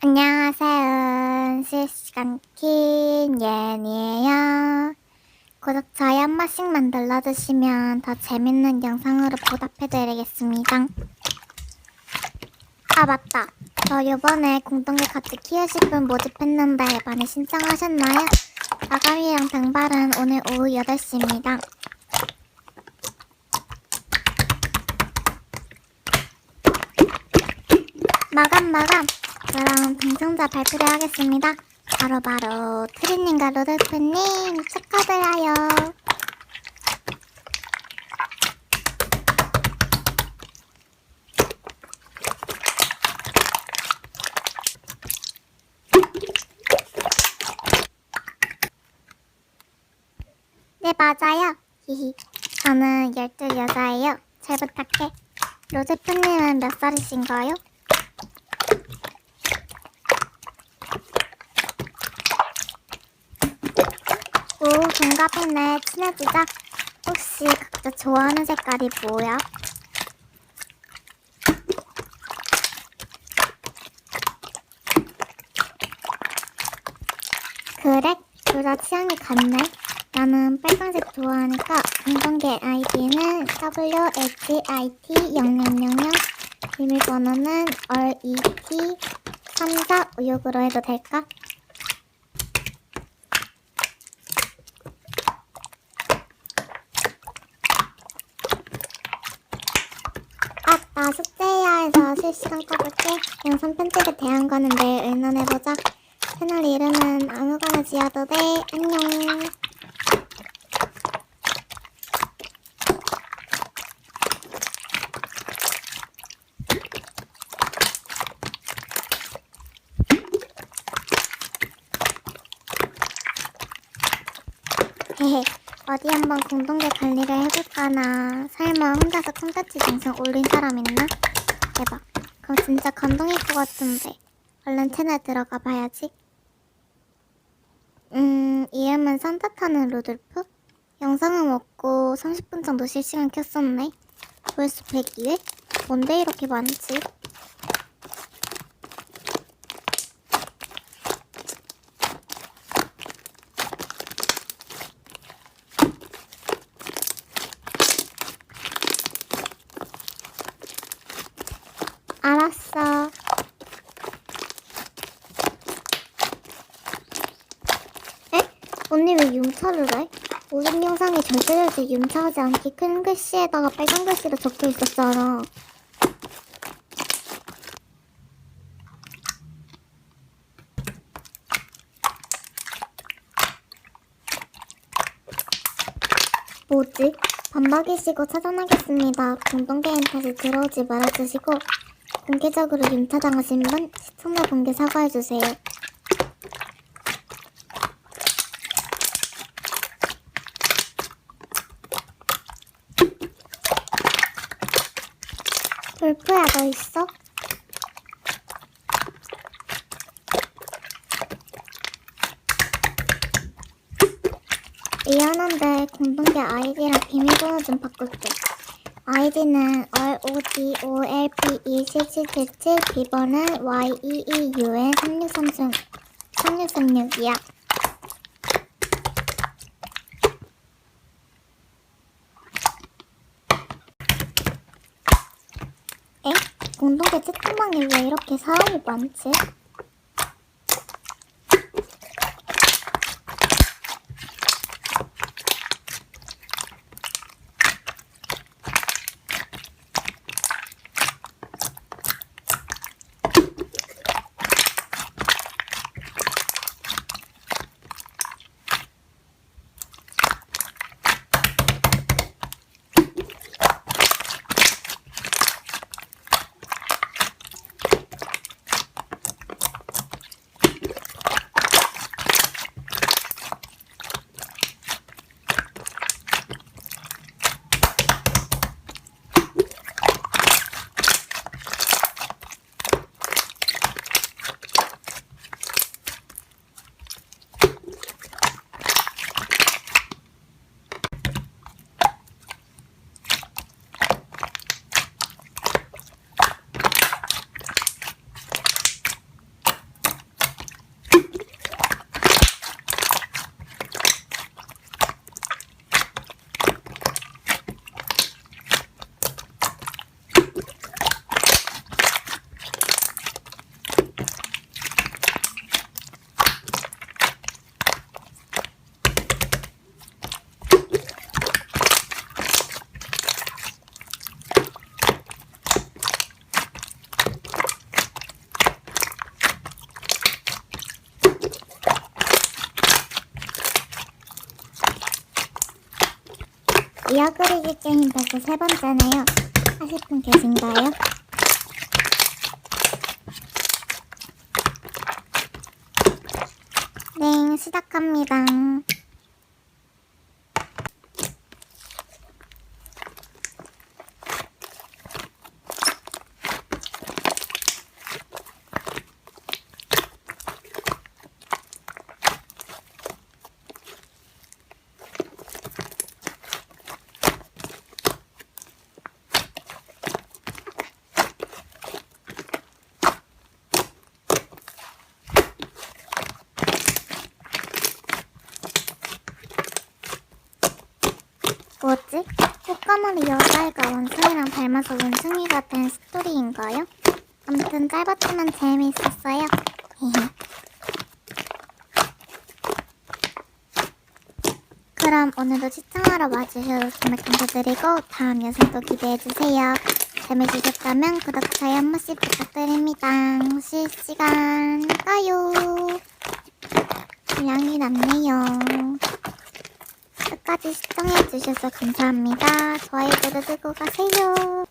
안녕하세요. 실시간 킨 예니에요. 구독자에 한 번씩만 눌러주시면 더 재밌는 영상으로 보답해드리겠습니다. 아 맞다. 저 요번에 공동계 같이 키우실 분 모집했는데 많이 신청하셨나요? 마감이랑 등발은 오늘 오후 8시입니다. 마감 마감. 그럼 당첨자 발표를 하겠습니다. 바로 바로 트리님과 로돌프님 축하드려요. 네, 맞아요. 저는 12 여자예요. 잘 부탁해. 로제프님은 몇 살이신가요? 오, 동갑이네. 친해지자. 혹시 각자 좋아하는 색깔이 뭐야? 그래? 둘 다 취향이 같네. 나는 빨간색 좋아하니까 공동계 아이디는 WHIT0000 비밀번호는 RET3456으로 해도 될까? 아, 나 숙제해야 해서 실시간 꺼볼게. 영상 편집에 대한 거는 내일 의논해보자. 채널 이름은 아무거나 지어도 돼. 안녕. 헤헤, 어디 한번 공동계 관리를 해볼까나. 설마 혼자서 콘텐츠 영상 올린 사람 있나? 대박. 그거 진짜 감동일 것 같은데. 얼른 채널 들어가 봐야지. 음, 이름은 산타 타는 루돌프? 영상은 없고 30분 정도 실시간 켰었네. 조회수 102회? 뭔데 이렇게 많지? 알았어. 에? 언니 왜 윤차를 해? 모든 영상에 절대 절대 윤차하지 않기 큰 글씨에다가 빨간 글씨로 적혀 있었잖아. 뭐지? 반박이시고. 공동개인 다시 들어오지 말아주시고 공개적으로 윤차당하신 분 시청자 공개 사과해주세요. 돌프야 너 있어? 미안한데 공동계 아이디랑 비밀번호 좀 바꿀게. 아이디는 RODOLP2777 비번은 YEEUN 3636 3636이야. 에? 공동계 채팅방에 왜 이렇게 사람이 많지? 이어 그리기 게임 벌써 세 번째네요. 하실 분 계신가요? 네, 시작합니다. 뭐지? 꽃가물이 여자애가 원숭이랑 닮아서 원숭이가 된 스토리인가요? 아무튼 짧았지만 재미있었어요. 그럼 오늘도 시청하러 와주셔서 정말 감사드리고 다음 영상도 기대해주세요. 재미있으셨다면 구독, 좋아요 한 번씩 부탁드립니다. 실시간 가요. 양이 남네요. 끝까지 시청해주셔서 감사합니다. 좋아요 누르고 가세요.